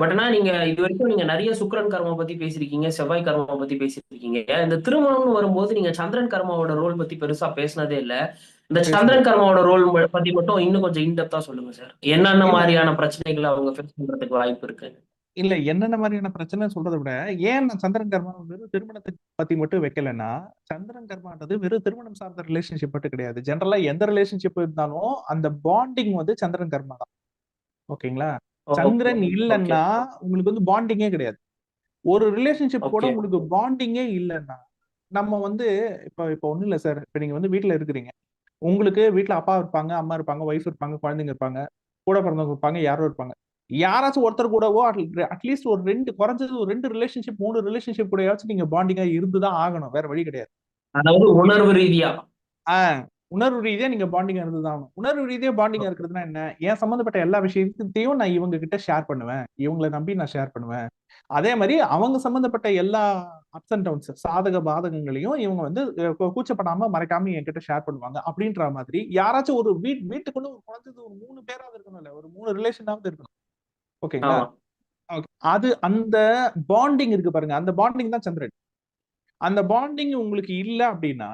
But ஆனா நீங்க இது வரைக்கும் நீங்க நிறைய சுக்கிரன் கர்மா பத்தி பேசிருக்கீங்க செவ்வாய் கர்மா பத்தி பேசிருக்கீங்க இந்த திருமணம்னு வரும்போது நீங்க சந்திரன் கர்மாவோட ரோல் பத்தி பெருசா பேசினதே இல்ல. இந்த சந்திரன் கர்மாவோட ரோல் பத்தி மட்டும் இன்னும் கொஞ்சம் இன்டெப்தா சொல்லுங்க சார் என்னென்ன மாதிரியான பிரச்சனைகளை அவங்க ஃபேஸ் பண்றதுக்கு வாய்ப்பு இருக்கு? இல்ல என்னென்ன மாதிரியான பிரச்சனை சொல்றதை விட ஏன் நான் சந்திரன் கர்மா வெறும் திருமணத்தை பத்தி மட்டும் வைக்கலன்னா சந்திரன் கர்மான்றது வெறும் திருமணம் சார்ந்த ரிலேஷன்ஷிப் மட்டும் கிடையாது. ஜென்ரலா எந்த ரிலேஷன்ஷிப் இருந்தாலும் அந்த பாண்டிங் வந்து சந்திரன் கர்மா தான். ஓகேங்களா? ஓகே சந்திரன் ஓகே இல்லைன்னா உங்களுக்கு வந்து பாண்டிங்கே கிடையாது. ஒரு ரிலேஷன்ஷிப் கூட உங்களுக்கு பாண்டிங்கே இல்லைன்னா நம்ம வந்து இப்ப இப்ப ஒண்ணும் இல்ல சார் இப்ப நீங்க வந்து வீட்ல இருக்கிறீங்க. உங்களுக்கு வீட்ல அப்பா இருப்பாங்க அம்மா இருப்பாங்க ஒய்ஃப் இருப்பாங்க குழந்தைங்க இருப்பாங்க கூட பிறந்தவங்க இருப்பாங்க யாரோ இருப்பாங்க. யாராச்சும் ஒருத்தர் கூடவோ அட்லீஸ்ட் ஒரு ரெண்டு குறைஞ்சது ஒரு ரெண்டு ரிலேஷன்ஷிப் மூணு ரிலேஷன்ஷிப் கூடயாச்சும் நீங்க பாண்டிங்கா இருந்துதான் ஆகணும். வேற வழி கிடையாது. அதாவது உணர்வு ரீதியா. ஆஹ் உணர்வு ரீதியா நீங்க பாண்டிங்கா இருந்துதான் ஆகணும் உணர்வு ரீதியா பாண்டிங்கா இருக்கிறதுனா என்ன? என் சம்பந்தப்பட்ட எல்லா விஷயத்தையும் நான் இவங்க கிட்ட ஷேர் பண்ணுவேன். இவங்களை நம்பி நான் ஷேர் பண்ணுவேன். அதே மாதிரி அவங்க சம்பந்தப்பட்ட எல்லா அப்ஸ் அண்ட் டவுன்ஸ் சாதக பாதகங்களையும் இவங்க வந்து கூச்சப்படாம மறைக்காம என்கிட்ட ஷேர் பண்ணுவாங்க. அப்படின்ற மாதிரி யாராச்சும் ஒரு வீட் வீட்டுக்குள்ள ஒரு குறைஞ்சது ஒரு மூணு பேராவது இருக்கணும்ல. ஒரு மூணு ரிலேஷனாவது இருக்கணும். ஓகேங்களா. அது அந்த பாண்டிங் இருக்கு பாருங்க. அந்த பாண்டிங் தான் சந்திரன். அந்த பாண்டிங் உங்களுக்கு இல்ல அப்படின்னா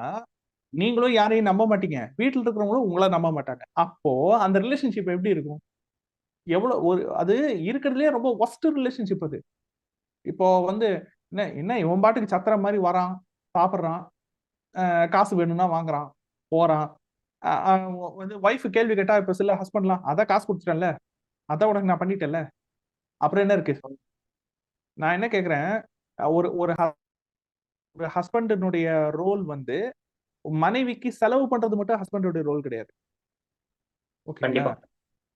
நீங்களும் யாரையும் நம்ப மாட்டீங்க. வீட்டில் இருக்கிறவங்களும் உங்களை நம்ப மாட்டாங்க. அப்போ அந்த ரிலேஷன்ஷிப் எப்படி இருக்கும்? எவ்வளோ ஒரு அது இருக்கிறதுலே ரொம்ப ஒஸ்ட் ரிலேஷன்ஷிப் அது. இப்போ வந்து என்ன என்ன இவன் பாட்டுக்கு சத்திர மாதிரி வரான் சாப்பிட்றான் காசு வேணும்னா வாங்குறான் போறான். வந்து ஒய்ஃப் கேள்வி கேட்டா இப்போ சில ஹஸ்பண்ட்லாம் அதான் காசு கொடுத்துட்டேன்ல அதான் உனக்கு நான் பண்ணிட்டேன்ல. அப்புறம் என்ன இருக்கு? நான் என்ன கேட்குறேன் ஒரு ஒரு ஒரு ஹஸ்பண்டினுடைய ரோல் வந்து மனைவிக்கு செலவு பண்றது மட்டும் ஹஸ்பண்டோட ரோல் கிடையாது. ஓகேங்களா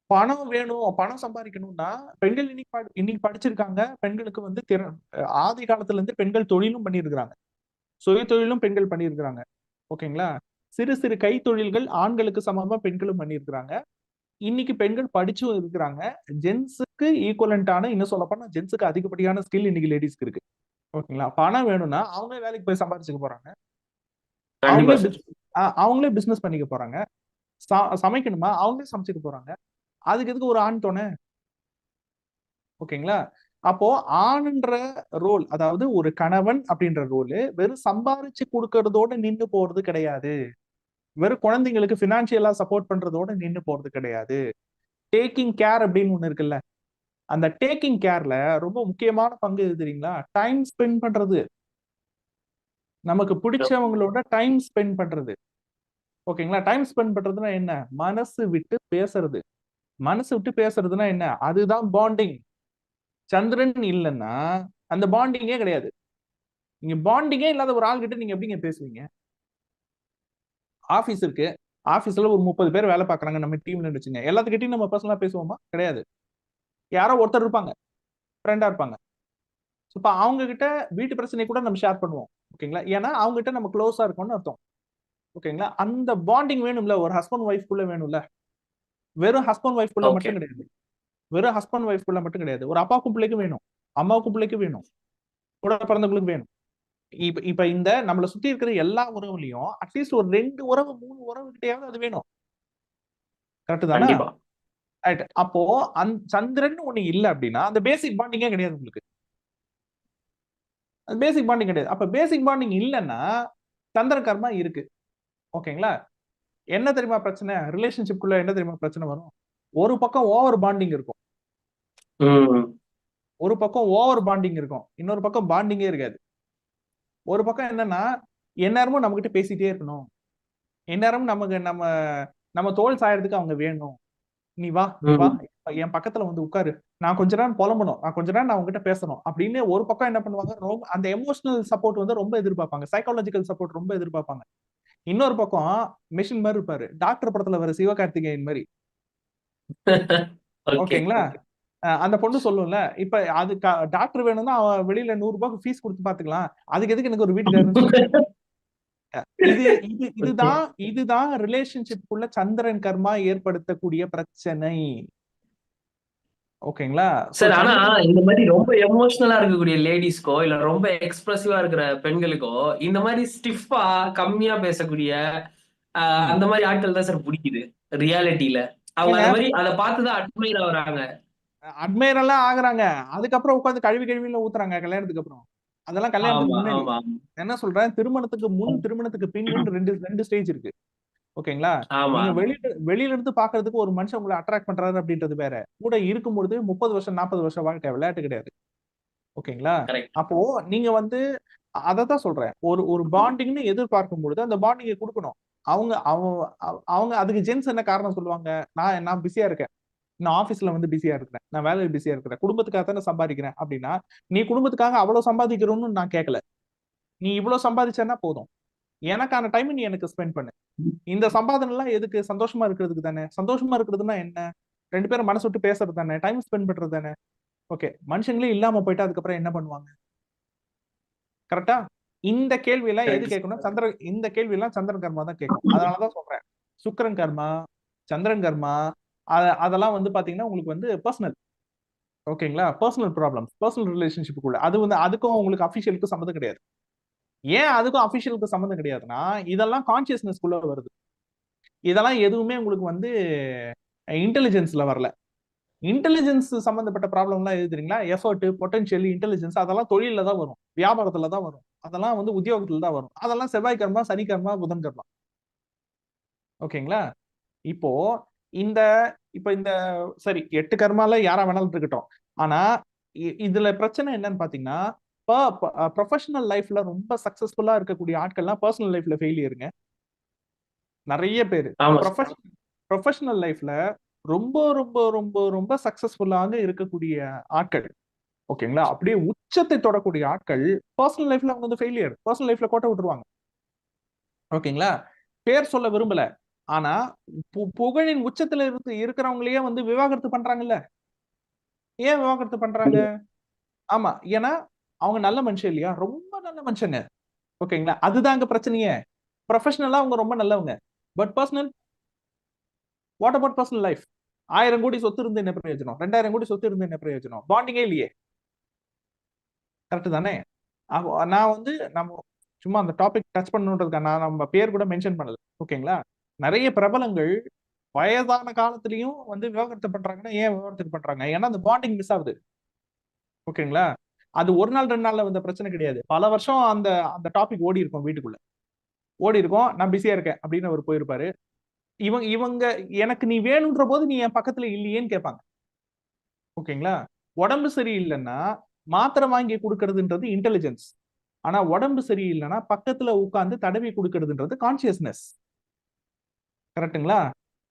பணம் வேணும் பணம் சம்பாதிக்கணும்னா பெண்கள் இன்னைக்கு படி- இன்னைக்கு படிச்சிருக்காங்க பெண்களுக்கு வந்து திற- ஆதி காலத்துல இருந்து பெண்கள் தொழிலும் பண்ணியிருக்கிறாங்க. சுய தொழிலும் பெண்கள் பண்ணியிருக்கிறாங்க. ஓகேங்களா சிறு சிறு கை தொழில்கள் ஆண்களுக்கு சமமா பெண்களும் பண்ணியிருக்கிறாங்க. இன்னைக்கு பெண்கள் படிச்சும் இருக்கிறாங்க. ஜென்ஸுக்கு ஈக்குவலண்டான இன்னும் சொல்ல போனா ஜென்ஸுக்கு அதிகப்படியான ஸ்கில் இன்னைக்கு லேடிஸ்க்கு இருக்கு. ஓகேங்களா பணம் வேணும்னா அவங்களே வேலைக்கு போய் சம்பாதிச்சுக்க போறாங்க. அவங்களே அவங்களே பிசினஸ் பண்ணிக்க போறாங்க. ச- சமைக்கணுமா? அவங்களே சமைச்சுக்க போறாங்க. அதுக்கு எதுக்கு ஒரு ஆண் தோணை? ஓகேங்களா? அப்போ ஆண்ன்ற ரோல் அதாவது ஒரு கணவன் அப்படின்ற ரோலு வெறும் சம்பாரிச்சு கொடுக்கறதோட நின்னு போறது கிடையாது. வெறும் குழந்தைங்களுக்கு பினான்சியலா சப்போர்ட் பண்றதோட நின்னு போறது கிடையாது. டேக்கிங் கேர் அப்படின்னு ஒண்ணு இருக்குல்ல. அந்த டேக்கிங் கேர்ல ரொம்ப முக்கியமான பங்கு எது தெரியுங்களா? டைம் ஸ்பெண்ட் பண்றது. நமக்கு பிடிச்சவங்களோட டைம் ஸ்பெண்ட் பண்றது. ஓகேங்களா டைம் ஸ்பெண்ட் பண்றதுன்னா என்ன? மனசு விட்டு பேசுறது. மனசு விட்டு பேசுறதுன்னா என்ன? அதுதான் பாண்டிங் சந்திரன் இல்லைன்னா அந்த பாண்டிங்கே கிடையாது. நீங்க பாண்டிங்கே இல்லாத ஒரு ஆள் கிட்ட நீங்க எப்படிங்க பேசுவீங்க? ஆபீஸ் இருக்கு. ஆபீஸ்ல ஒரு முப்பது பேர் வேலை பார்க்கறாங்க. நம்ம டீம்ல வச்சுங்க. எல்லாத்துக்கிட்டையும் நம்ம பர்சனலா பேசுவோமா? கிடையாது. யாரோ ஒருத்தர் இருப்பாங்க. ஃப்ரெண்டா இருப்பாங்க. ஸோ இப்போ அவங்க கிட்ட வீட்டு பிரச்சனை கூட நம்ம ஷேர் பண்ணுவோம். ஓகேங்களா? ஏன்னா அவங்க கிட்ட நம்ம க்ளோஸா இருக்கோம்னு அர்த்தம். ஓகேங்களா? அந்த பாண்டிங் வேணும்ல. ஒரு ஹஸ்பண்ட் ஒய்ஃப் குள்ள வேணும்ல. வெறும் ஹஸ்பண்ட் ஒய்ஃப் குள்ள ஓகே மட்டும் கிடையாது. வெறும் ஹஸ்பண்ட் ஒய்ஃப் குள்ள மட்டும் கிடையாது. ஒரு அப்பாவுக்கும் பிள்ளைக்கும் வேணும். அம்மாவுக்கும் பிள்ளைக்கும் வேணும். கூட பிறந்தவங்களுக்கு வேணும். இப்ப இப்ப இந்த நம்மளை சுத்தி இருக்கிற எல்லா உறவுலையும் அட்லீஸ்ட் ஒரு ரெண்டு உறவு மூணு உறவு கிட்டயாவது அது வேணும். கரெக்ட் தானே? அப்போ அந்த சந்திரன் ஒண்ணு இல்ல அப்படின்னா அந்த பேசிக் பாண்டிங்கே கிடையாது உங்களுக்கு. அந்த பேசிக் பாண்டிங் கிடையாது. அப்ப பேசிக் பாண்டிங் இல்லைன்னா சந்திர கர்மா இருக்கு. ஓகேங்களா? என்ன தெரியுமா பிரச்சனை? ரிலேஷன்ஷிப்குள்ள என்ன தெரியுமா பிரச்சனை வரும்? ஒரு பக்கம் ஓவர் பாண்டிங் இருக்கும். ஒரு பக்கம் ஓவர் பாண்டிங் இருக்கும். இன்னொரு பக்கம் பாண்டிங்கே இருக்காது. ஒரு பக்கம் என்னன்னா எந்நேரமும் நம்ம கிட்ட பேசிட்டே இருக்கணும். எந்நேரமும் நமக்கு நம்ம நம்ம தோல் சாயறதுக்கு அவங்க வேணும். நீ வா நீ வா. என் பக்கத்துல வந்து உட்காரு. நான் கொஞ்ச நேரம் புலம்பணும். நான் கொஞ்ச நேரம் நான் உங்ககிட்ட பேசணும். அப்படின்னு ஒரு பக்கம் என்ன பண்ணுவாங்க? ரொம்ப அந்த எமோஷனல் சப்போர்ட் வந்து ரொம்ப எதிர்பார்ப்பாங்க. சைக்காலஜிக்கல் சப்போர்ட் ரொம்ப எதிர்பார்ப்பாங்க. இன்னொரு பக்கம் மிஷின் மாதிரி இருப்பாரு. டாக்டர் படத்துல வர சிவகார்த்திகேயன் மாதிரி. ஓகே ஓகேங்களா அந்த பொண்ணு சொல்லும்ல இப்ப அது டாக்டர் வேணும்னா அவன் வெளியில நூறு ரூபாய்க்கு ஃபீஸ் கொடுத்து பாத்துக்கலாம். அதுக்கு எதுக்கு எனக்கு ஒரு சொல்லி? இது இது இதுதான் இதுதான் ரிலேஷன்ஷிப் உள்ள சந்திரன் கர்மா ஏற்படுத்தக்கூடிய பிரச்சனை. ஓகேங்களா? சார் ஆனா இந்த மாதிரி ரொம்ப எமோஷனலா இருக்கக்கூடிய லேடிஸ்க்கோ இல்ல ரொம்ப எக்ஸ்பிரசிவா இருக்கிற பெண்களுக்கோ இந்த மாதிரி ஸ்டிஃபா கம்மியா பேசக்கூடிய. அந்த மாதிரி ஆட்கள் தான் சார் பிடிக்குது ரியாலிட்டியில அவங்க? அந்த மாதிரி அதை பார்த்துதான் அட்மைர் ஆகுறாங்க. அட்மையர் எல்லாம் ஆகுறாங்க. அதுக்கப்புறம் உட்காந்து கழுவி கழுவில ஊத்துறாங்க கல்யாணத்துக்கு அப்புறம். அதெல்லாம் கல்யாணத்துக்கு முன்னாடி. என்ன சொல்றேன்? திருமணத்துக்கு முன் திருமணத்துக்கு பின்னு ரெண்டு ரெண்டு ஸ்டேஜ் இருக்கு. ஓகேங்களா? நீங்க வெளியில வெளியில இருந்து பாக்குறதுக்கு ஒரு மனுஷன் உங்களை அட்ராக்ட் பண்றாரு அப்படின்றது வேற. கூட இருக்கும்பொழுது முப்பது வருஷம் நாற்பது வருஷம் வாழ்க்கை விளையாட்டு கிடையாது. ஓகேங்களா? அப்போ நீங்க வந்து அதை தான் சொல்றேன். ஒரு ஒரு பாண்டிங்னு எதிர்பார்க்கும் பொழுது அந்த பாண்டிங்கை கொடுக்கணும். அவங்க அவங்க அவங்க அதுக்கு ஜென்ஸ் என்ன காரணம் சொல்லுவாங்க? நான் நான் பிஸியா இருக்கேன். நான் ஆபீஸ்ல வந்து பிஸியா இருக்கிறேன். நான் வேலையில பிஸியா இருக்கிறேன். குடும்பத்துக்காக தானே சம்பாதிக்கிறேன் அப்படின்னா நீ குடும்பத்துக்காக அவ்வளவு சம்பாதிக்கிறோம்னு நான் கேட்கல நீ இவ்வளவு சம்பாதிச்சேன்னா போதும். எனக்கான டைம் நீ எனக்கு ஸ்பெண்ட் பண்ணு. இந்த சம்பாதனை எல்லாம் எதுக்கு? சந்தோஷமா இருக்கிறதுக்கு தானே. சந்தோஷமா இருக்கிறதுனா என்ன? ரெண்டு பேரும் மனசு விட்டு பேசுறது தானே. டைம் ஸ்பெண்ட் பண்றது தானே. ஓகே மனுஷங்களே இல்லாம போயிட்டா அதுக்கப்புறம் என்ன பண்ணுவாங்க? கரெக்டா இந்த கேள்வி எல்லாம் எது. கேட்கணும்? சந்திர இந்த கேள்வி எல்லாம் சந்திரன் கர்மா தான் கேட்கும். அதனாலதான் சொல்றேன். சுக்கிரன் கர்மா சந்திரன் கர்மா அத- அதெல்லாம் வந்து பாத்தீங்கன்னா உங்களுக்கு வந்து பர்சனல் ஓகேங்களா பர்சனல் ப்ராப்ளம்ஸ் பர்சனல் ரிலேஷன்ஷிப்புக்குள்ள அது வந்து அதுக்கும் உங்களுக்கு அஃபிஷியலுக்கு சம்மந்தம் கிடையாது. ஏன் அதுக்கும் அஃபிஷியலுக்கு சம்மந்தம் கிடையாதுன்னா இதெல்லாம் கான்சியஸ்னஸ்குள்ள வருது. இதெல்லாம் எதுவுமே உங்களுக்கு வந்து இன்டெலிஜென்ஸ்ல வரல. இன்டெலிஜென்ஸ் சம்மந்தப்பட்ட ப்ராப்ளம்லாம் எது தெரியுங்களா? எஃபர்ட் பொட்டன்ஷியல் இன்டெலிஜென்ஸ் அதெல்லாம் தொழில தான் வரும். வியாபாரத்துல தான் வரும். அதெல்லாம் வந்து உத்தியோகத்துல தான் வரும். அதெல்லாம் செவ்வாய் கர்மா சனி புதன் கர்மா ஓகேங்களா? இப்போ இந்த இப்ப இந்த சரி எட்டு கர்மால யாரா வேணாலும் இருக்கட்டும் ஆனா இ- இதுல பிரச்சனை என்னன்னு பாத்தீங்கன்னா ப்ரொஃபஷனல் லைஃப்ல ரொம்ப சக்சஸ்ஃபுல்லா இருக்கக்கூடிய ஆட்கள்லாம் பர்சனல் லைஃப்ல ஃபெயிலியருங்க நிறைய பேர். ப்ரொஃபஷனல் லைஃப்ல ரொம்ப ரொம்ப ரொம்ப ரொம்ப சக்சஸ்ஃபுல்லாக இருக்கக்கூடிய ஆட்கள். ஓகேங்களா? அப்படியே உச்சத்தை தொடக்கூடிய ஆட்கள் பர்சனல் லைஃப்ல அவங்க வந்து ஃபெயிலியர் பர்சனல் லைஃப்ல கோட்டை விட்டுருவாங்க. ஓகேங்களா? பேர் சொல்ல விரும்பல. ஆனா பு- புகழின் உச்சத்துல இருந்து இருக்கிறவங்களையே வந்து விவாகரத்து பண்றாங்கல்ல? ஏன் விவாகரத்து பண்றாங்க? ஆமா. ஏன்னா அவங்க நல்ல மனுஷன் இல்லையா? ரொம்ப நல்ல மனுஷங்க. ஓகேங்களா? அதுதான் அங்க பிரச்சனையே. ப்ரொஃபஷனலா அவங்க ரொம்ப நல்லவங்க. But personal what about personal life ஆயிரம் கோடி சொத்து இருந்து என்ன பிரயோஜனம்? ரெண்டாயிரம் கோடி சொத்து இருந்து என்ன பிரயோஜனம்? பாண்டிங்கே இல்லையே. கரெக்டு தானே? நான் வந்து நம்ம சும்மா அந்த டாபிக் டச் பண்ணணுன்றதுக்காக நான் நம்ம பேர் கூட மென்ஷன் பண்ணல. ஓகேங்களா? நிறைய பிரபலங்கள் வயதான காலத்திலையும் வந்து விவகாரத்தை பண்றாங்கன்னா ஏன் விவகாரத்துக்கு பண்றாங்க? ஏன்னா அந்த பாண்டிங் மிஸ் ஆகுது. ஓகேங்களா? அது ஒரு நாள் ரெண்டு நாள்ல வந்த பிரச்சனை கிடையாது. பல வருஷம் அந்த அந்த டாபிக் ஓடி இருக்கும் வீட்டுக்குள்ள. ஓடி இருக்கும் நான் பிஸியா இருக்கேன் அப்படின்னு அவர் போயிருப்பாரு. இவங்க இவங்க எனக்கு நீ வேணுன்ற போது நீ என் பக்கத்துல இல்லையேன்னு கேட்பாங்க. ஓகேங்களா? உடம்பு சரியில்லைன்னா மாத்திரை வாங்கி கொடுக்கறதுன்றது இன்டெலிஜென்ஸ் ஆனா உடம்பு சரியில்லைன்னா பக்கத்துல உட்காந்து தடவி கொடுக்கறதுன்றது கான்சியஸ்னஸ் கரெக்ட்டுங்களா?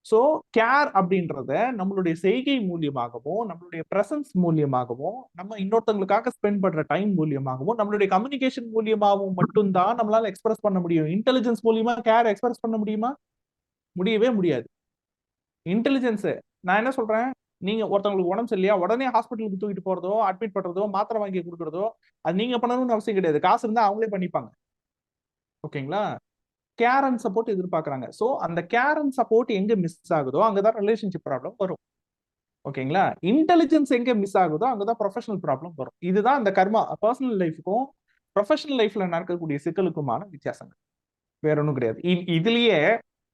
ஸோ கேர் அப்படின்றத நம்மளுடைய செய்கை மூலியமாகவும் நம்மளுடைய ப்ரெசன்ஸ் மூலியமாகவும் நம்ம இன்னொருத்தவங்களுக்காக ஸ்பெண்ட் பண்ற டைம் மூலியமாகவும் நம்மளுடைய கம்யூனிகேஷன் மூலியமாகவும் மட்டும்தான் நம்மளால எக்ஸ்பிரஸ் பண்ண முடியும். இன்டெலிஜென்ஸ் மூலியமா கேர் எக்ஸ்பிரஸ் பண்ண முடியுமா? முடியவே முடியாது. இன்டெலிஜென்ஸ் நான் என்ன சொல்றேன்? நீங்க ஒருத்தவங்களுக்கு உடம்பு சரியில்லையா? உடனே ஹாஸ்பிட்டலுக்கு தூக்கிட்டு போறதோ அட்மிட் பண்றதோ மாத்திரை வாங்கி கொடுக்குறதோ அது நீங்க பண்ணணும்னு அவசியம் கிடையாது. காசு இருந்தா அவங்களே பண்ணிப்பாங்க. ஓகேங்களா? கேர் அண்ட் சப்போர்ட் எதிர்பார்க்குறாங்க. ஸோ அந்த கேர் அண்ட் சப்போர்ட் எங்கே மிஸ் ஆகுதோ அங்கே தான் ரிலேஷன்ஷிப் ப்ராப்ளம் வரும் ஓகேங்களா இன்டெலிஜென்ஸ் எங்கே மிஸ் ஆகுதோ அங்கே தான் ப்ரொஃபஷனல் ப்ராப்ளம் வரும். இதுதான் அந்த கர்மா. பர்சனல் லைஃபுக்கும் ப்ரொஃபஷனல் லைஃப்ல நடக்கக்கூடிய சிக்கலுக்குமான வித்தியாசங்கள். வேற ஒன்றும் கிடையாது. இ- இதுலயே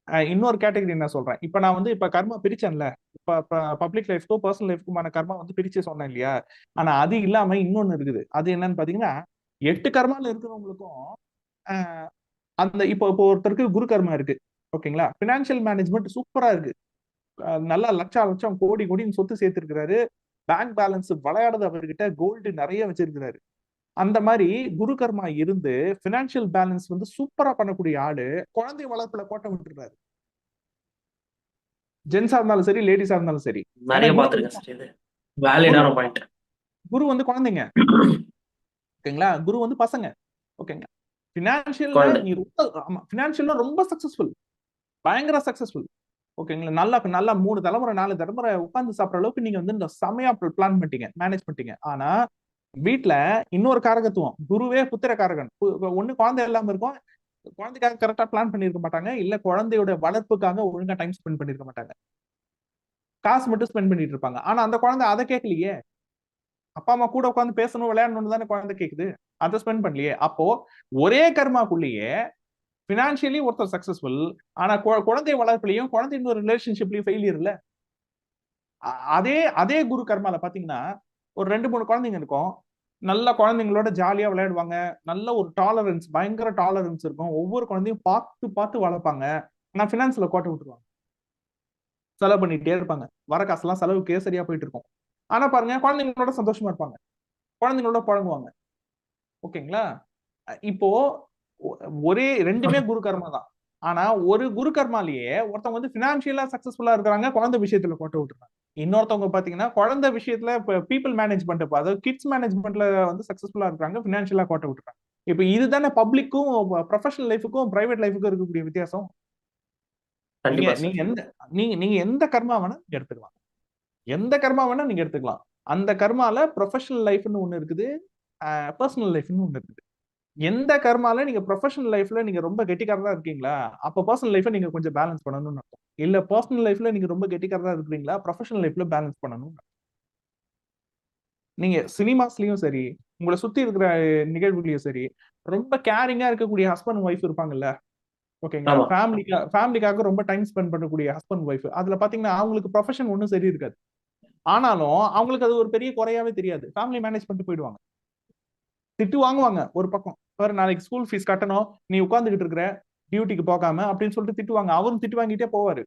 இன்னொரு கேட்டகரி என்ன சொல்றேன். இப்போ நான் வந்து இப்போ கர்மா பிரிச்சேன்ல. இப்போ பப்ளிக் லைஃப்க்கும் பர்சனல் லைஃப்க்குமான கர்மா வந்து பிரிச்சு சொன்னேன் இல்லையா? ஆனா அது இல்லாம இன்னொன்னு இருக்குது. அது என்னன்னு பாத்தீங்கன்னா எட்டு கர்மால இருக்கிறவங்களுக்கும் அந்த இப்போ இப்போ ஒருத்தருக்கு குரு கர்மா இருக்கு. ஓகேங்களா? பினான்சியல் மேனேஜ்மெண்ட் சூப்பரா இருக்கு. நல்லா லட்சம் லட்சம் கோடி கோடின்னு சொத்து சேர்த்திருக்கிறாரு. பேங்க் பேலன்ஸ் விளையாடுறது அவர்கிட்ட. கோல்டு நிறைய வச்சிருக்கிறாரு. அந்த மாதிரி குரு கர்மா இருந்து பினான்சியல் பேலன்ஸ் வந்து சூப்பரா பண்ணக்கூடிய ஆளு குழந்தை வளர்ப்புல கோட்டை விட்டுறாரு ஜென்ஸா இருந்தாலும் சரி லேடிஸா இருந்தாலும் சரி. குரு வந்து குழந்தைங்க. ஓகேங்களா? குரு வந்து பசங்க. ஓகேங்களா? குழந்தை. நீ ரொம்ப ஆமா பினான்சியல்ல ரொம்ப சக்சஸ்ஃபுல் பயங்கர சக்சஸ்ஃபுல் ஓகேங்களா நல்லா நல்லா மூணு தலைமுறை நாலு தலைமுறை உட்கார்ந்து சாப்பிடுற அளவுக்கு நீங்க வந்து இந்த செமையா பிளான் பண்ணிட்டீங்க மேனேஜ் பண்ணிட்டீங்க. ஆனா வீட்ல இன்னொரு காரகத்துவம். குருவே புத்திர காரகன் ஒண்ணு குழந்தை இல்லாம இருக்கும். குழந்தைக்காக கரெக்டா பிளான் பண்ணிருக்க மாட்டாங்க. இல்ல குழந்தையோட வளர்ப்புக்காக ஒழுங்கா டைம் ஸ்பெண்ட் பண்ணிருக்க மாட்டாங்க. காசு மட்டும் ஸ்பெண்ட் பண்ணிட்டு இருப்பாங்க. ஆனா அந்த குழந்தை அதை கேட்கலையே. அப்பா அம்மா கூட உட்காந்து பேசணும் விளையாடணும்னு தானே குழந்தை கேக்குது. அதை ஸ்பெண்ட் பண்ணலையே. அப்போ ஒரே கர்மாக்குள்ளேயே பினான்சியலி ஒருத்தர் சக்சஸ்ஃபுல் ஆனா கு- குழந்தை வளர்ப்புலையும் குழந்தை இன்னொரு ரிலேஷன்ஷிப்லயும் ஃபெயிலியர் இல்ல. அதே அதே குரு கர்மால பாத்தீங்கன்னா ஒரு ரெண்டு மூணு குழந்தைங்க இருக்கும். நல்ல குழந்தைங்களோட ஜாலியா விளையாடுவாங்க. நல்ல ஒரு டாலரன்ஸ் பயங்கர டாலரன்ஸ் இருக்கும். ஒவ்வொரு குழந்தையும் பார்த்து பார்த்து வளர்ப்பாங்க. ஆனா பினான்ஸ்ல கோட்டை விட்டுருவாங்க. செலவு பண்ணிட்டே இருப்பாங்க. வர காசுலாம் செலவுக்கே சரியா போயிட்டு இருக்கும். ஆனா பாருங்க குழந்தைங்களோட சந்தோஷமா இருப்பாங்க. குழந்தைங்களோட பழகுவாங்க. ஓகேங்களா? இப்போ ஒரே ரெண்டுமே குரு கர்மா தான். ஆனா ஒரு குரு கர்மாலேயே ஒருத்தவங்க வந்து பினான்சியலா சக்சஸ்ஃபுல்லா இருக்கிறாங்க குழந்தை விஷயத்துல கோட்டை விட்டுறாங்க. இன்னொருத்தவங்க பாத்தீங்கன்னா குழந்தை விஷயத்துல பீப்புள் மேனேஜ்மெண்ட் அதாவது கிட்ஸ் மேனேஜ்மெண்ட்ல வந்து சக்சஸ்ஃபுல்லா இருக்காங்க பினான்சியலா கோட்டை விட்டுறாங்க. இப்ப இதுதானே பப்ளிக்கும் ப்ரொஃபஷனல் லைஃபுக்கும் பிரைவேட் லைஃபுக்கும் இருக்கக்கூடிய வித்தியாசம்? நீங்க எந்த நீங்க நீங்க எந்த கர்மா வேணா எடுத்துக்கலாம். எந்த கர்மா வேணா நீங்க எடுத்துக்கலாம். அந்த கர்மால ப்ரொஃபஷனல் லைஃப்னு ஒண்ணு இருக்குது பர்சனல் லைஃப்னு ஒண்ணு இருக்குது. எந்த கர்மால நீங்க ப்ரொஃபஷனல் லைஃப்ல நீங்க ரொம்ப கெட்டிக்காரரா இருக்கீங்களா? அப்ப பர்சனல் லைஃப்ல நீங்க கொஞ்சம் பேலன்ஸ் பண்ணணும்னு அர்த்தம். இல்ல பர்சனல் லைஃப்ல நீங்க ரொம்ப கெட்டிக்காரரா இருக்கிறீங்களா? ப்ரொஃபஷனல் லைஃப்ல பேலன்ஸ் பண்ணணும் நீங்க சினிமாஸ்லயும் சரி உங்களை சுத்தி இருக்கிற நிகழ்வுலயும் சரி ரொம்ப கேரிங்கா இருக்கக்கூடிய ஹஸ்பண்ட் ஒய்ஃப் இருப்பாங்கல்ல? ஓகேங்களா. ஃபேமிலிக்கா ஃபேமிலிக்காக ரொம்ப டைம் ஸ்பெண்ட் பண்ணக்கூடிய ஹஸ்பண்ட் ஒய்ஃப் அதுல பாத்தீங்கன்னா அவங்களுக்கு ப்ரொஃபஷன் ஒன்றும் சரி இருக்காது. ஆனாலும் அவங்களுக்கு அது ஒரு பெரிய குறையாவே தெரியாது. ஃபேமிலி மேனேஜ் பண்ணிட்டு போயிடுவாங்க. திட்டு வாங்குவாங்க ஒரு பக்கம். பாரு நாளைக்கு ஸ்கூல் ஃபீஸ் கட்டணும். நீ உட்காந்துக்கிட்டு இருக்கிற டியூட்டிக்கு போகாம அப்படின்னு சொல்லிட்டு திட்டுவாங்க. அவரும் திட்டு வாங்கிட்டே போவாரு.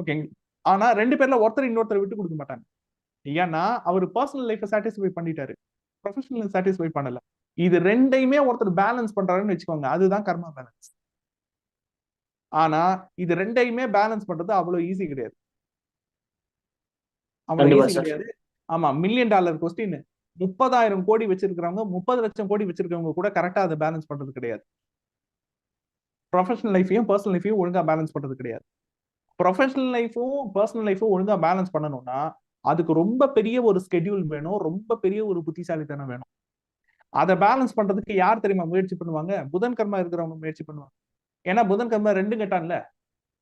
ஓகே ஆனா ரெண்டு பேர்ல ஒருத்தர் இன்னொருத்தர் விட்டு கொடுக்க மாட்டாங்க. ஏன்னா அவர் பர்சனல் லைஃப்பை சாட்டிஸ்ஃபை பண்ணிட்டாரு. ப்ரொஃபஷனல் சாட்டிஸ்ஃபை பண்ணல. இது ரெண்டையுமே ஒருத்தர் பேலன்ஸ் பண்றாருன்னு வச்சுக்கோங்க. அதுதான் கர்மா பேலன்ஸ் ஆனா இது ரெண்டையுமே பேலன்ஸ் பண்றது அவ்வளவு ஈஸி கிடையாது. சார். கிடையாது ஆமா மில்லியன் டாலர் கொஸ்டின் முப்பதாயிரம் கோடி வச்சிருக்கிறவங்க முப்பது லட்சம் கோடி வச்சிருக்கவங்க கூட கரெக்டா அதை பேலன்ஸ் பண்றது கிடையாது. ப்ரொஃபஷனல் லைஃபையும் பர்சனல் லைஃபையும் ஒழுங்கா பேலன்ஸ் பண்றது கிடையாது. ப்ரொஃபஷனல் லைஃபும் பர்சனல் லைஃபும் ஒழுங்கா பேலன்ஸ் பண்ணணும்னா அதுக்கு ரொம்ப பெரிய ஒரு ஸ்கெடியூல் வேணும் ரொம்ப பெரிய ஒரு புத்திசாலித்தனம் வேணும். அதை பேலன்ஸ் பண்றதுக்கு யார் தெரியுமா முயற்சி பண்ணுவாங்க? புதன் கர்மா இருக்கிறவங்க முயற்சி பண்ணுவாங்க. ஏன்னா புதன் கர்மா ரெண்டும் கேட்டான்ல.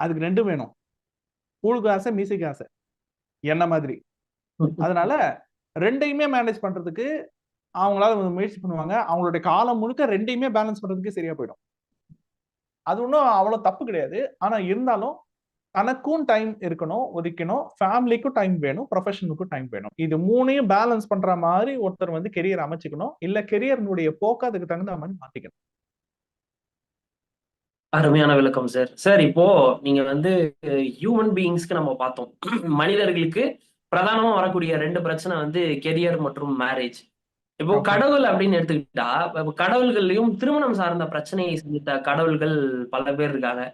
அதுக்கு ரெண்டும் வேணும். கூழுக்கு ஆசை மீசைக்கு ஆசை என்ன மாதிரி? அதனால ரெண்டையுமே மேனேஜ் பண்றதுக்கு அவங்களால வந்து முயற்சி பண்ணுவாங்க. அவங்களுடைய காலம் முழுக்க ரெண்டையுமே பேலன்ஸ் பண்றதுக்கு சரியா போயிடும். அது ஒன்றும் அவ்வளவு தப்பு கிடையாது. ஆனா இருந்தாலும் தனக்கும் டைம் இருக்கணும் ஒதுக்கணும். ஃபேமிலிக்கும் டைம் வேணும் ப்ரொஃபஷனுக்கும் டைம் வேணும். இது மூணையும் பேலன்ஸ் பண்ற மாதிரி ஒருத்தர் வந்து கெரியர் அமைச்சுக்கணும். இல்ல கெரியர்னுடைய போக்கு அதுக்கு தகுந்த மாதிரி மாத்திக்கணும். அருமையான விளக்கம் சார் சார் இப்போ நீங்க வந்து ஹியூமன் பீயிங்ஸ்க்கு நம்ம பார்த்தோம். மனிதர்களுக்கு பிரதானமா வரக்கூடிய ரெண்டு பிரச்சனை வந்து கெரியர் மற்றும் மேரேஜ் இப்போ. கடவுள் அப்படின்னு எடுத்துக்கிட்டா இப்ப கடவுள்கள்லயும் திருமணம் சார்ந்த பிரச்சனையை சந்தித்த கடவுள்கள் பல பேர் இருக்காங்க.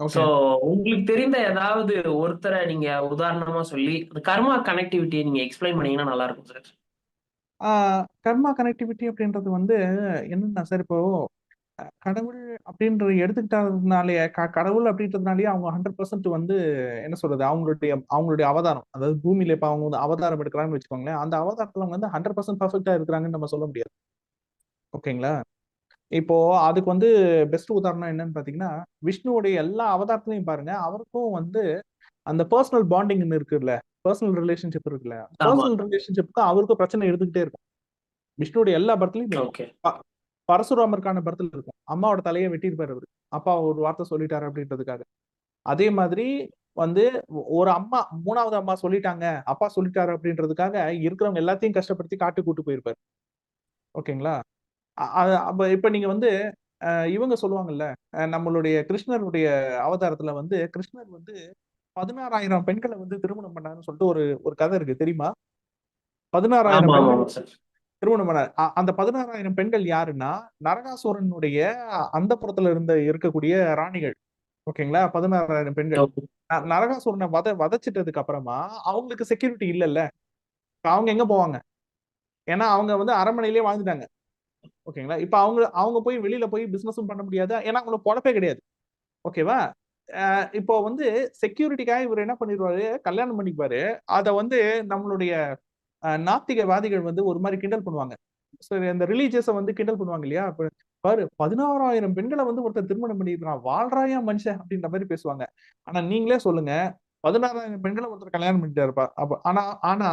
சோ உங்களுக்கு தெரிந்த ஏதாவது ஒருத்தரை நீங்க உதாரணமா சொல்லி இந்த கர்மா கனெக்டிவிட்டியை நீங்க எக்ஸ்பிளைன் பண்ணீங்கன்னா நல்லா இருக்கும் சார் கர்மா கனெக்டிவிட்டி அப்படின்றது வந்து என்னன்னா சார் இப்போ கடவுள் அப்படின்ற எடுத்துக்கிட்டதுனாலே கடவுள் அப்படின்றதுனாலே அவங்க ஹண்ட்ரட் பர்சன்ட் வந்து என்ன சொல்றது? அவங்களுடைய அவங்களுடைய அவதாரம். அதாவது பூமியில இப்ப அவங்க வந்து அவதாரம் எடுக்கிறாங்கன்னு வச்சுக்கோங்களேன். அந்த அவதாரத்துல அவங்க வந்து ஹண்ட்ரட் பர்சன்ட் பர்ஃபெக்டா இருக்கிறாங்கன்னு நம்ம சொல்ல முடியாது. ஓகேங்களா? இப்போ அதுக்கு வந்து பெஸ்ட் உதாரணம் என்னன்னு பாத்தீங்கன்னா விஷ்ணுவுடைய எல்லா அவதாரத்திலையும் பாருங்க அவருக்கும் வந்து அந்த பர்சனல் பாண்டிங் இருக்குல்ல பர்சனல் ரிலேஷன்ஷிப் இருக்குல்ல. பர்சனல் ரிலேஷன்ஷிப்க்கு அவருக்கும் பிரச்சனை இருந்துகிட்டே இருக்கும். விஷ்ணுவுடைய எல்லா படத்துலயும் பரசுராமருக்கான படத்துல இருக்கும். அம்மாவோட தலையை வெட்டியிருப்பாரு அவரு. அப்பா ஒரு வார்த்தை சொல்லிட்டாரு அப்படின்றதுக்காக. அதே மாதிரி வந்து ஒரு அம்மா மூணாவது அம்மா சொல்லிட்டாங்க அப்பா சொல்லிட்டாரு அப்படின்றதுக்காக இருக்கிறவங்க எல்லாத்தையும் கஷ்டப்படுத்தி காட்டு கூட்டு போயிருப்பாரு. ஓகேங்களா? இப்ப நீங்க வந்து இவங்க சொல்லுவாங்கல்ல நம்மளுடைய கிருஷ்ணருடைய அவதாரத்துல வந்து கிருஷ்ணர் வந்து பதினாறாயிரம் பெண்களை வந்து திருமணம் பண்ணாருன்னு சொல்லிட்டு ஒரு ஒரு கதை இருக்கு. தெரியுமா? பதினாறாயிரம் திருமணம் பண்ணார். அந்த பதினாறாயிரம் பெண்கள் யாருன்னா நரகாசுரனுடைய அந்த புறத்துல இருந்த இருக்கக்கூடிய ராணிகள். ஓகேங்களா? பதினாறாயிரம் பெண்கள். நரகாசுரனை வத வதச்சிட்டதுக்கு அப்புறமா அவங்களுக்கு செக்யூரிட்டி இல்லைல்ல. அவங்க எங்க போவாங்க? ஏன்னா அவங்க வந்து அரண்மனையிலேயே வாழ்ந்துட்டாங்க. ஓகேங்களா? இப்ப அவங்க அவங்க போய் வெளியில போய் பிசினஸும் பண்ண முடியாது. ஏன்னா அவங்களுக்கு பொழப்பே கிடையாது. ஓகேவா? இப்போ வந்து செக்யூரிட்டிக்காக இவர் என்ன பண்ணிடுவாரு? கல்யாணம் பண்ணிக்குவாரு. அதை வந்து நம்மளுடைய நாத்திகவாதிகள் வந்து ஒரு மாதிரி கிண்டல் பண்ணுவாங்க. சரி அந்த ரிலீஜியஸை வந்து கிண்டல் பண்ணுவாங்க இல்லையா? பாரு பதினாறாயிரம் பெண்களை வந்து ஒருத்தர் திருமணம் பண்ணியிருக்கான் வாழ்றாயா மனுஷன்? அப்படின்ற மாதிரி பேசுவாங்க. ஆனா நீங்களே சொல்லுங்க. பதினாறாயிரம் பெண்களை ஒருத்தர் கல்யாணம் பண்ணிட்டாருப்பா. அப்ப ஆனா ஆனா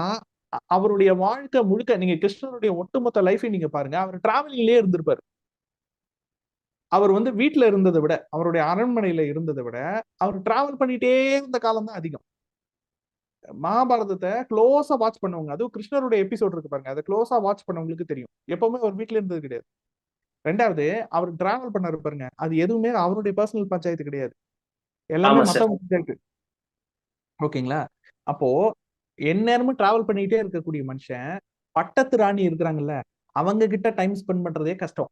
அவருடைய வாழ்க்கை முழுக்க நீங்க கிருஷ்ணனுடைய ஒட்டுமொத்த லைஃபை நீங்க பாருங்க. அவர் டிராவலிங்லயே இருந்திருப்பாரு. அவர் வந்து வீட்டுல இருந்ததை விட அவருடைய அரண்மனையில இருந்ததை விட அவர் டிராவல் பண்ணிட்டே இருந்த காலம் தான் அதிகம். மகாபாரதத்தை க்ளோஸா வாட்ச் பண்ணவங்க. அதுவும் கிருஷ்ணருடைய எபிசோட் இருக்கு பாருங்க. அதை க்ளோஸா வாட்ச் பண்ணவங்களுக்கு தெரியும். எப்பவுமே ஒரு வீட்ல இருந்தது கிடையாது. ரெண்டாவது அவர் டிராவல் பண்ணாரு பாருங்க. அது எதுவுமே அவருடைய பர்சனல் பஞ்சாயத்து கிடையாது. எல்லாமே. மத்தவங்க பஞ்சாயத்து. ஓகேங்களா? அப்போ எந்நேரமும் டிராவல் பண்ணிக்கிட்டே இருக்கக்கூடிய மனுஷன் பட்டத்து ராணி இருக்கிறாங்கல்ல அவங்க கிட்ட டைம் ஸ்பெண்ட் பண்றதே கஷ்டம்.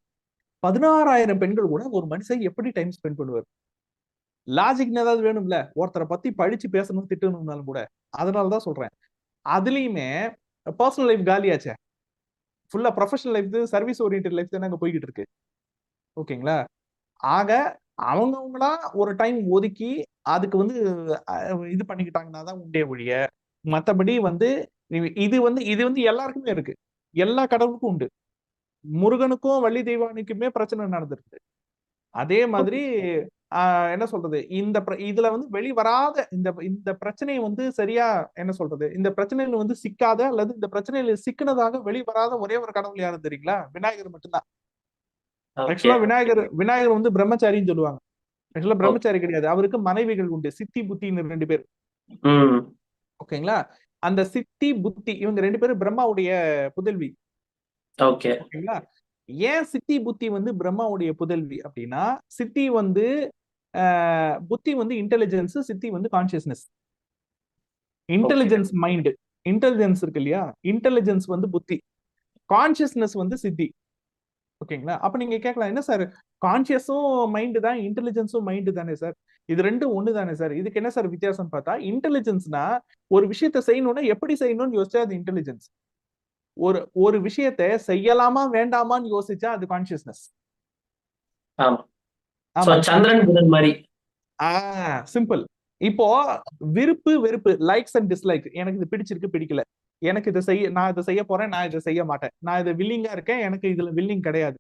பதினாறாயிரம் பெண்கள் கூட ஒரு மனுஷன் எப்படி டைம் ஸ்பெண்ட் பண்ணுவார்? லாஜிக்னு ஏதாவது வேணும்ல? ஒருத்தரை பத்தி படிச்சு பேசணும் திட்டணும்னாலும் கூட. அதனாலதான் சொல்றேன். அதுலயுமே பர்சனல் லைஃப் காலியாச்சே. ஃபுல்லா professional life service orient life தானே அங்க போய்கிட்டு இருக்கு. ஓகேங்களா? ஆக அவங்கவுங்களா ஒரு டைம் ஒதுக்கி அதுக்கு வந்து இது பண்ணிக்கிட்டாங்கன்னா தான் உண்டே ஒழிய மத்தபடி வந்து இது- வந்து இது வந்து எல்லாருக்குமே இருக்கு. எல்லா கடவுளுக்கும் உண்டு. முருகனுக்கும் வள்ளி தெய்வானுக்குமே பிரச்சனை நடந்திருக்கு. அதே மாதிரி என்ன சொல்றது? இந்த இதுல வந்து வெளி வராத இந்த இந்த பிரச்சனையை வந்து சரியா என்ன சொல்றது? இந்த பிரச்சனையில வந்து சிக்காத அல்லது இந்த பிரச்சனையில சிக்கினதாக வெளி வராத ஒரே ஒரு கடவுள் யாரும் தெரியுங்களா? விநாயகர் மட்டும்தான். ஆக்சுவலா விநாயகர் விநாயகர் வந்து பிரம்மச்சாரின்னு சொல்லுவாங்க. ஆக்சுவலா பிரம்மச்சாரி கிடையாது. அவருக்கு மனைவிகள் உண்டு. சித்தி புத்தின்னு ரெண்டு பேர். ஓகேங்களா? அந்த சித்தி புத்தி இவங்க ரெண்டு பேரும் பிரம்மாவுடைய புதல்வி. ஓகே. ஓகேங்களா? ஏன் சித்தி புத்தி வந்து பிரம்மாவுடைய புதல்வி அப்படின்னா சித்தி வந்து புத்தி வந்து இன்டெலிஜென்ஸ் சித்தி வந்து கான்சியஸ்னஸ் இன்டெலிஜென்ஸ் மைண்ட் இன்டெலிஜென்ஸ் இருக்கு இல்லையா? இன்டெலிஜென்ஸ் வந்து புத்தி. கான்சியஸ்னஸ் வந்து சித்தி. ஓகேங்களா? அப்ப நீங்க கேட்கலாம் என்ன சார்? கான்சியஸும் மைண்டு தான் இன்டெலிஜென்ஸும் மைண்டு தானே சார்? இது ரெண்டும் ஒண்ணு தானே சார்? இதுக்கு என்ன சார் வித்தியாசம் பார்த்தா இன்டெலிஜென்ஸ்னா ஒரு விஷயத்த செய்யணும்னா எப்படி செய்யணும்னு யோசிச்சா அது இன்டெலிஜென்ஸ் ஒரு ஒரு விஷயத்தை செய்யலாமா வேண்டாமான்னு யோசிச்சா அது கான்சியஸ்னஸ் ஆமா. சந்திரன் புதன் மாதிரி. சிம்பிள் இப்போ விருப்பு வெறுப்பு லைக்ஸ் அண்ட் டிஸ்லைக் எனக்கு இது பிடிச்சிருக்கு பிடிக்கல. எனக்கு இதை செய்ய நான் இதை செய்ய போறேன் நான் இதை செய்ய மாட்டேன். நான் இதை வில்லிங்கா இருக்கேன் எனக்கு இதுல வில்லிங் கிடையாது.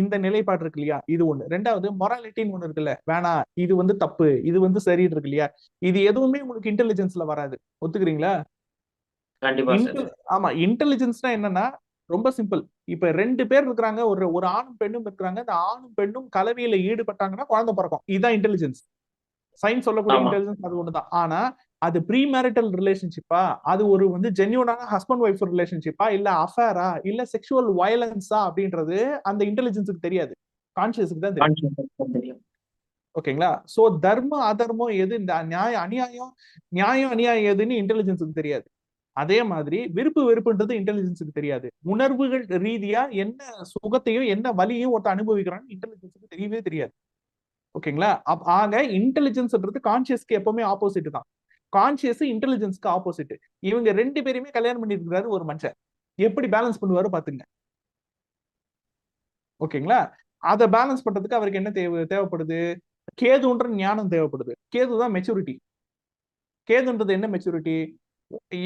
இந்த நிலைப்பாடு இருக்கு இல்லையா? இது ஒண்ணு. ரெண்டாவது மொராலிட்டின்னு ஒண்ணு இருக்குல்ல. வேணாம் இது வந்து தப்பு இது வந்து சரி இருக்கு இல்லையா? இது எதுவுமே உங்களுக்கு இன்டெலிஜென்ஸ்ல வராது. ஒத்துக்கிறீங்களா? ஆமா இன்டெலிஜென்ஸ்னா என்னன்னா ரொம்ப சிம்பிள். இப்ப ரெண்டு பேர் இருக்கிறாங்க ஒரு ஒரு ஆணும் பெண்ணும் இருக்கிறாங்க. இந்த ஆணும் பெண்ணும் கலவையில ஈடுபட்டாங்கன்னா குழந்தை பிறக்கும். இதுதான் இன்டெலிஜென்ஸ் சயின்ஸ் சொல்லக்கூடிய. இன்டெலிஜென்ஸ் அது ஒண்ணுதான். ஆனா அது ப்ரீ மேரிட்டல் ரிலேஷன்ஷிப்பா அது ஒரு வந்து ஜென்யூனான ஹஸ்பண்ட் ஒய்ஃப் ரிலேஷன்ஷிப்பா இல்ல அஃபேரா இல்ல செக்ஷுவல் வயலன்ஸா அப்படின்றது அந்த இன்டெலிஜென்ஸுக்கு தெரியாது. கான்சியஸுக்கு தான் தெரியும். ஓகேங்களா? சோ தர்மம் அதர்மம் எது? இந்த நியாயம் அநியாயம் நியாயம் அநியாயம் எதுன்னு இன்டெலிஜென்ஸுக்கு தெரியாது. அதே மாதிரி விருப்பு வெறுப்புன்றது இன்டெலிஜென்ஸுக்கு தெரியாது. உணர்வுகள் ரீதியா என்ன சுகத்தையும் என்ன வலியும் ஒருத்த அனுபவிக்கிறான்னு இன்டெலிஜென்ஸுக்கு தெரியவே தெரியாது. ஓகேங்களா? அப்- ஆக இன்டெலிஜென்ஸ்ன்றது கான்சியஸ்க்கு எப்பவுமே ஆப்போசிட் தான். கான்சியஸ் இன்டெலிஜென்ஸ்க்கு ஆப்போசிட் இவங்க ரெண்டு பேருமே கல்யாணம் பண்ணிருக்கிறாரு ஒரு மனுஷன். எப்படி பேலன்ஸ் பண்ணுவாரு பாத்துங்க. ஓகேங்களா? அதை பேலன்ஸ் பண்றதுக்கு அவருக்கு என்ன தேவை தேவைப்படுது? கேதுன்ற ஞானம் தேவைப்படுது. கேது தான் மெச்சூரிட்டி கேதுன்றது என்ன மெச்சூரிட்டி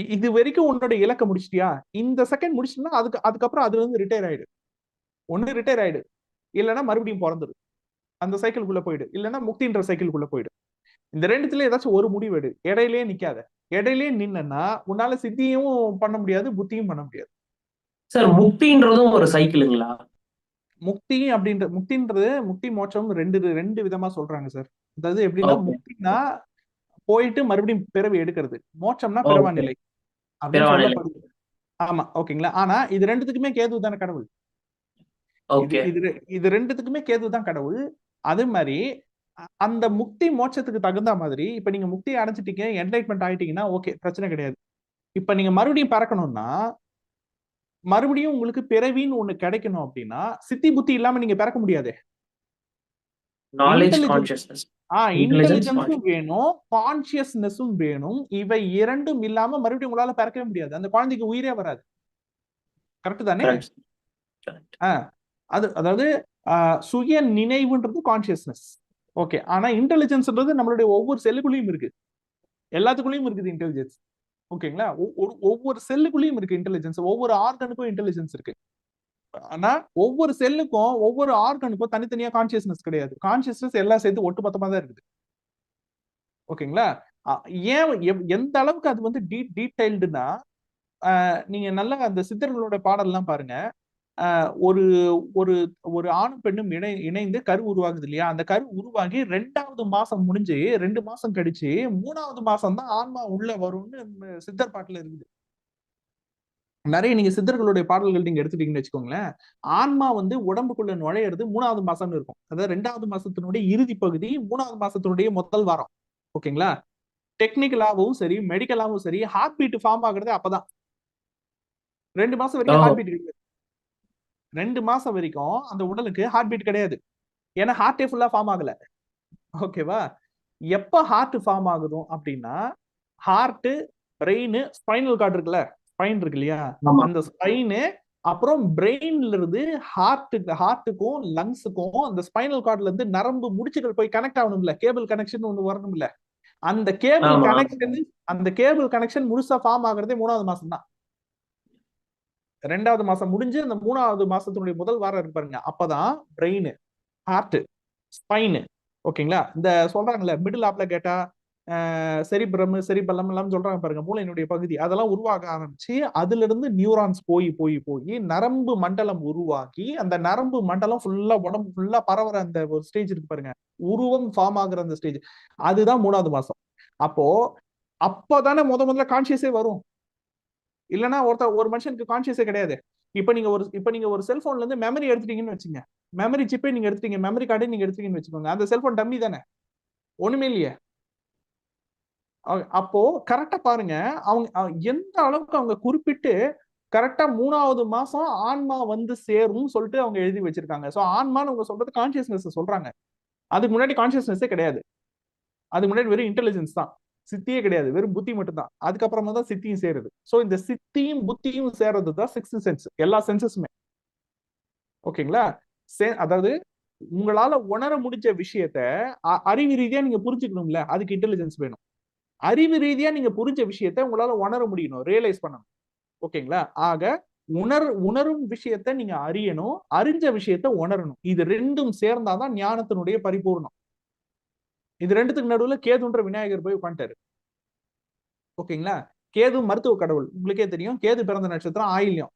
இது வரைக்கும் உன்னோட இலக்க முடிச்சிட்டியா? இந்த செகண்ட் முடிச்சிட்டா அதுக்கு அதுக்கப்புறம் அதுல இருந்து ரிட்டையர் ஆயிடு. ஒண்ணு ரிட்டையர் ஆயிடு. இல்லைன்னா மறுபடியும் பிறந்துடு அந்த சைக்கிள்குள்ள போயிடு. இல்லைன்னா முக்தின்ற சைக்கிள்குள்ள போயிடு. இந்த ரெண்டுத்துல ஏதாச்சும் ஒரு முடிவு எடு. இடையிலேயே நிக்காத. இடையிலேயே நின்னா உன்னால சித்தியும் பண்ண முடியாது புத்தியும் பண்ண முடியாது. சார் முக்தின்றதும் ஒரு சைக்கிளுங்களா முக்தி அப்படின்ற முக்தின்றது முக்தி மோட்சம் ரெண்டு ரெண்டு விதமா சொல்றாங்க சார். அதாவது எப்படின்னா Okay. முக்தினா போயிட்டு மறுபடியும் பிறவி எடுக்கிறது. மோட்சம்னா. பிறவா நிலை ஆமா ஓகேங்களா? ஆனா இது ரெண்டுத்துக்குமே கேது தானே கடவுள். இது இது ரெண்டுத்துக்குமே கேது தான் கடவுள். அதே மாதிரி அந்த முக்தி மோட்சத்துக்கு தகுந்த மாதிரி இப்ப நீங்க முக்தியை அடைஞ்சிட்டீங்க என்லைட்மெண்ட் ஆயிட்டீங்கன்னா ஓகே பிரச்சனை கிடையாது. இப்ப நீங்க மறுபடியும் பறக்கணும்னா மறுபடியும் உங்களுக்கு பிறவின்னு ஒண்ணு கிடைக்கணும் அப்படின்னா சித்தி புத்தி இல்லாம நீங்க பிறக்க முடியாது. ஆஹ் இன்டெலிஜென்ஸும் வேணும் கான்சியஸ்னஸும் வேணும். இவை இரண்டும் இல்லாம மறுபடியும் உங்களால பிறக்கவே முடியாது. அந்த குழந்தைக்கு உயிரே வராது. கரெக்ட் தானே? அது அதாவது சுய நினைவுன்றது கான்சியஸ்னஸ் ஓகே ஆனா இன்டெலிஜென்ஸ்ன்றது நம்மளுடைய ஒவ்வொரு செல்லுக்குள்ளேயும் இருக்கு. எல்லாத்துக்குள்ளேயும் இருக்குது இன்டெலிஜென்ஸ் ஓகேங்களா ஒவ்வொரு செல்லுக்குள்ளேயும் இருக்கு இன்டெலிஜென்ஸ் ஒவ்வொரு ஆர்கனுக்கும் இன்டெலிஜென்ஸ் இருக்கு. ஆனா ஒவ்வொரு செல்லுக்கும் ஒவ்வொரு ஆர்கனுக்கும் தனித்தனியா கான்சியஸ்னஸ் கிடையாது. கான்சியஸ்னஸ் எல்லாம் சேர்த்து ஒட்டுமொத்தமா தான் இருக்குது. ஓகேங்களா? ஏன் எந்த அளவுக்கு அது வந்து டீ டீடைல்டுனா நீங்க நல்லா அந்த சித்தர்களோட பாடல்லாம் பாருங்க. ஆஹ் ஒரு ஒரு ஒரு ஆணும் பெண்ணும் இணை இணைந்து கரு உருவாகுது இல்லையா? அந்த கரு உருவாகி ரெண்டாவது மாசம் முடிஞ்சு ரெண்டு மாசம் கழிச்சு மூணாவது மாசம் தான் ஆன்மா உள்ள வரும்னு சித்தர் பாட்டுல இருக்குது. நிறைய நீங்க சித்தர்களுடைய பாடல்கள் நீங்க எடுத்துட்டீங்கன்னு வச்சுக்கோங்களேன் ஆன்மா வந்து உடம்புக்குள்ள நுழையிறது மூணாவது மாசம்னு இருக்கும். அதாவது ரெண்டாவது மாசத்தினுடைய இறுதி பகுதி மூணாவது மாசத்தினுடைய முதல் வாரம். ஓகேங்களா? டெக்னிக்கலாவும் சரி மெடிக்கலாவும் சரி ஹார்ட் பீட் ஃபார்ம் ஆகுறது அப்பதான். ரெண்டு மாசம் வரைக்கும். ஹார்ட் பீட் கிடையாது ரெண்டு மாசம் வரைக்கும் அந்த உடலுக்கு ஹார்ட் பீட் கிடையாது. ஏன்னா ஹார்ட்டே ஃபுல்லா ஃபார்ம் ஆகல. ஓகேவா? எப்ப ஹார்ட் ஃபார்ம் ஆகுதும் அப்படின்னா ஹார்ட் பிரெயின் ஸ்பைனல் கார்டு இருக்குல்ல? ஸ்பைன் இருக்கு இல்லையா? அந்த ஸ்பைனு அப்புறம் பிரெயின்ல இருந்து ஹார்ட்டுக்கு ஹார்ட்டுக்கும் லங்ஸுக்கும் அந்த ஸ்பைனல் கார்ட்ல இருந்து நரம்பு முடிச்சுகள் போய் கனெக்ட் ஆகணும்ல. கேபிள் கனெக்ஷன் ஒண்ணு வரணும்ல. அந்த கேபிள். கனெக்ஷன் அந்த கேபிள் கனெக்ஷன் முழுசா ஃபார்ம் ஆகுறதே மூணாவது மாசம் தான். ரெண்டாவது மாசம் முடிஞ்சு அந்த மூணாவது மாசத்தினுடைய முதல் வாரம் இருக்கு பாருங்க. அப்பதான் பிரெயின் ஹார்ட் ஸ்பைனு ஓகேங்களா? இந்த சொல்றாங்கல்ல மிடில் ஆப்ல கேட்டா சரி பிரம்மு சரி பல்லம் எல்லாம் சொல்றாங்க பாருங்க மூளையினுடைய பகுதி. அதெல்லாம் உருவாக ஆரம்பிச்சு அதுல இருந்து நியூரான்ஸ் போய் போய் போய் நரம்பு மண்டலம் உருவாக்கி அந்த நரம்பு மண்டலம் ஃபுல்லா உடம்பு ஃபுல்லா பரவுற அந்த ஒரு ஸ்டேஜ் இருக்கு பாருங்க. உருவம் ஃபார்ம் ஆகுற அந்த ஸ்டேஜ் அதுதான் மூணாவது மாசம். அப்போ அப்பதானே முத முதல்ல கான்சியஸே வரும். இல்லைன்னா ஒருத்தர் ஒரு மனுஷனுக்கு கான்சியஸே கிடையாது. இப்ப நீங்க ஒரு இப்ப நீங்க ஒரு செல்போன்ல இருந்து மெமரி எடுத்துட்டீங்கன்னு வச்சுங்க. மெமரி சிப்பே நீங்க எடுத்துட்டீங்க மெமரி கார்டே நீங்க எடுத்துட்டீங்கன்னு வச்சுக்கோங்க. அந்த செல்போன் டம்மி தானே? ஒண்ணுமே இல்லையே. அப்போ கரெக்டா பாருங்க. அவங்க எந்த அளவுக்கு அவங்க குறிப்பிட்டு கரெக்டா மூணாவது மாசம் ஆன்மா வந்து சேரும்னு சொல்லிட்டு அவங்க எழுதி வச்சிருக்காங்க. சோ ஆன்மான்னு அவங்க சொல்றது கான்சியஸ்னஸ் சொல்றாங்க. அதுக்கு முன்னாடி கான்சியஸ்னஸே கிடையாது. அதுக்கு முன்னாடி வெறும் இன்டெலிஜென்ஸ் தான். சித்தியே கிடையாது. வெறும் புத்தி மட்டும் தான் அதுக்கப்புறமா தான் சித்தியும் சேருது. சோ இந்த சித்தியும் புத்தியும் சேர்றது தான் சிக்ஸ்த் சென்ஸ் எல்லா சென்சஸுமே ஓகேங்களா? சே- அதாவது உங்களால உணர முடிஞ்ச விஷயத்த அ- அறிவு ரீதியா நீங்க புரிஞ்சுக்கணும்ல. அதுக்கு இன்டெலிஜென்ஸ் வேணும். அறிவு ரீதியா நீங்க புரிஞ்ச விஷயத்த உங்களால உணர முடியணும் ரியலைஸ் பண்ணணும். ஓகேங்களா? ஆக உணர் உணரும் விஷயத்த நீங்க அறியணும் அறிஞ்ச விஷயத்த உணரணும். இது ரெண்டும் சேர்ந்தாதான் ஞானத்தினுடைய பரிபூர்ணம். இது ரெண்டுத்துக்கு நடுவுல கேதுன்ற விநாயகர் போய் உட்காந்துட்டாரு. ஓகேங்களா? கேது மருத்துவ கடவுள். உங்களுக்கே தெரியும் கேது பிறந்த நட்சத்திரம் ஆயில்யம்.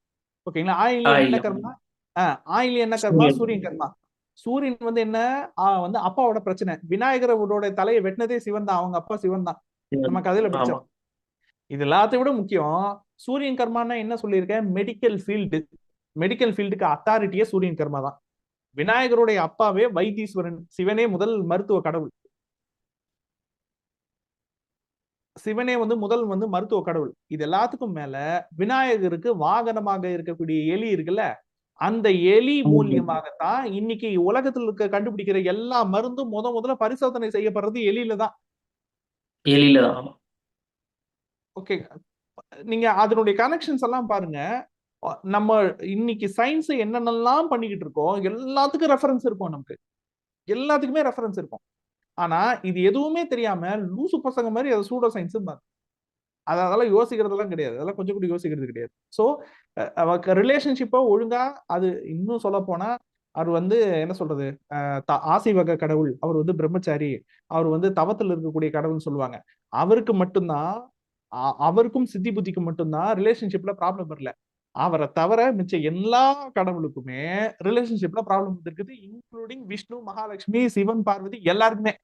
ஓகேங்களா? ஆயில்யம் என்ன. கர்மா? ஆஹ் ஆயில்யம் என்ன கர்மா? சூரியன். கர்மா. சூரியன் வந்து என்ன? வந்து அப்பாவோட பிரச்சனை. விநாயகரோட தலையை வெட்டினதே சிவன் தான். அவங்க அப்பா சிவன் தான். நம்ம கதையில ஆமா. படிச்சோம் இது எல்லாத்தையும் விட முக்கியம் சூரியன் கர்மான்னா என்ன சொல்லியிருக்கேன்? மெடிக்கல் ஃபீல்டு மெடிக்கல் ஃபீல்டுக்கு அத்தாரிட்டியே சூரியன் கர்மா தான். விநாயகருடைய அப்பாவே வைத்தீஸ்வரன் சிவனே முதல் மருத்துவ கடவுள். சிவனே வந்து முதல் வந்து மருத்துவ கடவுள். இது எல்லாத்துக்கும் மேல விநாயகருக்கு வாகனமாக இருக்கக்கூடிய எலி இருக்குல்ல அந்த எலி. மூலியமாகத்தான் இன்னைக்கு உலகத்துல இருக்க கண்டுபிடிக்கிற எல்லா மருந்தும் முத முதல்ல பரிசோதனை செய்யப்படுறது எலியில தான். எலியில தான். ஆமா ஓகே. நீங்க அதனுடைய கனெக்ஷன்ஸ் எல்லாம் பாருங்க. நம்ம இன்னைக்கு சயின்ஸ் என்னென்னலாம் பண்ணிக்கிட்டு இருக்கோம் எல்லாத்துக்கும் ரெஃபரன்ஸ் இருக்கும் நமக்கு. எல்லாத்துக்குமே ரெஃபரன்ஸ் இருக்கும். ஆனா இது எதுவுமே தெரியாம லூசு பசங்க மாதிரி அதை சூடோ சயின்ஸ் அது அதெல்லாம் யோசிக்கிறதெல்லாம் கிடையாது. அதெல்லாம் கொஞ்சம் கூட யோசிக்கிறது கிடையாது. ஸோ ரிலேஷன்ஷிப்பை ஒழுங்கா அது இன்னும் சொல்ல போனா அவர் வந்து என்ன சொல்றது? ஆசை வகை கடவுள். அவர் வந்து பிரம்மச்சாரி. அவர் வந்து தவத்தில் இருக்கக்கூடிய கடவுள்னு சொல்லுவாங்க. அவருக்கு மட்டும்தான் அவருக்கும் சித்தி புத்திக்கும் மட்டும்தான் ரிலேஷன்ஷிப்ல ப்ராப்ளம் வரல. அவரை தவிர மிச்ச எல்லா கடவுளுக்குமே ரிலேஷன்ஷிப்ல ப்ராப்ளம் இருக்குது இன்க்ளூடிங் விஷ்ணு மகாலட்சுமி சிவன் பார்வதி எல்லாருக்குமே.